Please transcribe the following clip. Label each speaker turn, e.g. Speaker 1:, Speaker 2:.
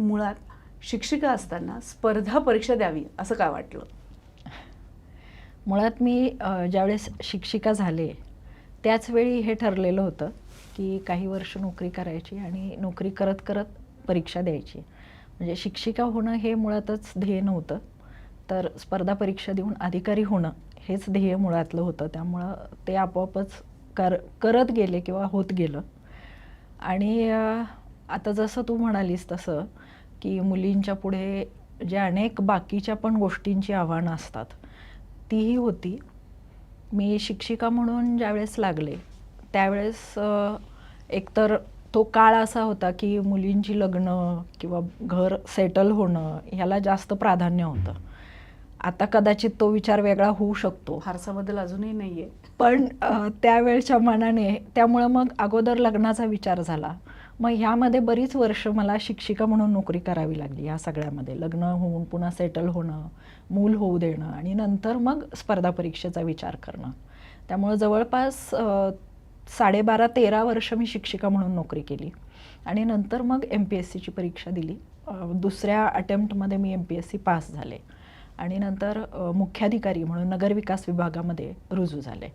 Speaker 1: मुळात शिक्षिका असताना स्पर्धा परीक्षा द्यावी असं का वाटलं?
Speaker 2: मुळात मी ज्यावेळेस शिक्षिका झाले त्याचवेळी हे ठरलेलं होतं की काही वर्ष नोकरी करायची आणि नोकरी करत करत परीक्षा द्यायची. म्हणजे शिक्षिका होणं हे मुळातच ध्येय नव्हतं. तर स्पर्धा परीक्षा देऊन अधिकारी होणं हेच ध्येय मुळातलं होतं. त्यामुळं ते आपोआपच कर करत गेले किंवा होत गेलं. आणि आता जसं तू म्हणालीस तसं की मुलींच्या पुढे जे अनेक बाकीच्या पण गोष्टींची आव्हानं असतात तीही होती. मी शिक्षिका म्हणून ज्यावेळेस लागले त्यावेळेस एकतर तो काळ असा होता की मुलींची लग्न किंवा घर सेटल होणं ह्याला जास्त प्राधान्य होतं. आता कदाचित तो विचार वेगळा होऊ शकतो.
Speaker 1: फारसा बदल अजूनही नाहीये.
Speaker 2: पण अ, त्यावेळच्या मानाने त्यामुळं मग अगोदर लग्नाचा विचार झाला. मग ह्यामध्ये बरीच वर्ष मला शिक्षिका म्हणून नोकरी करावी लागली ह्या सगळ्यामध्ये. लग्न होऊन पुन्हा सेटल होणं मूल होऊ देणं आणि नंतर मग स्पर्धा परीक्षेचा विचार करणं. त्यामुळं जवळपास साडेबारा तेरा वर्ष मी शिक्षिका म्हणून नोकरी केली आणि नंतर मग एम पी एस सीची परीक्षा दिली. दुसऱ्या अटेम्प्टमध्ये मी M P S C pass झाले आणि नंतर मुख्याधिकारी म्हणून नगरविकास विभागामध्ये रुजू झाले.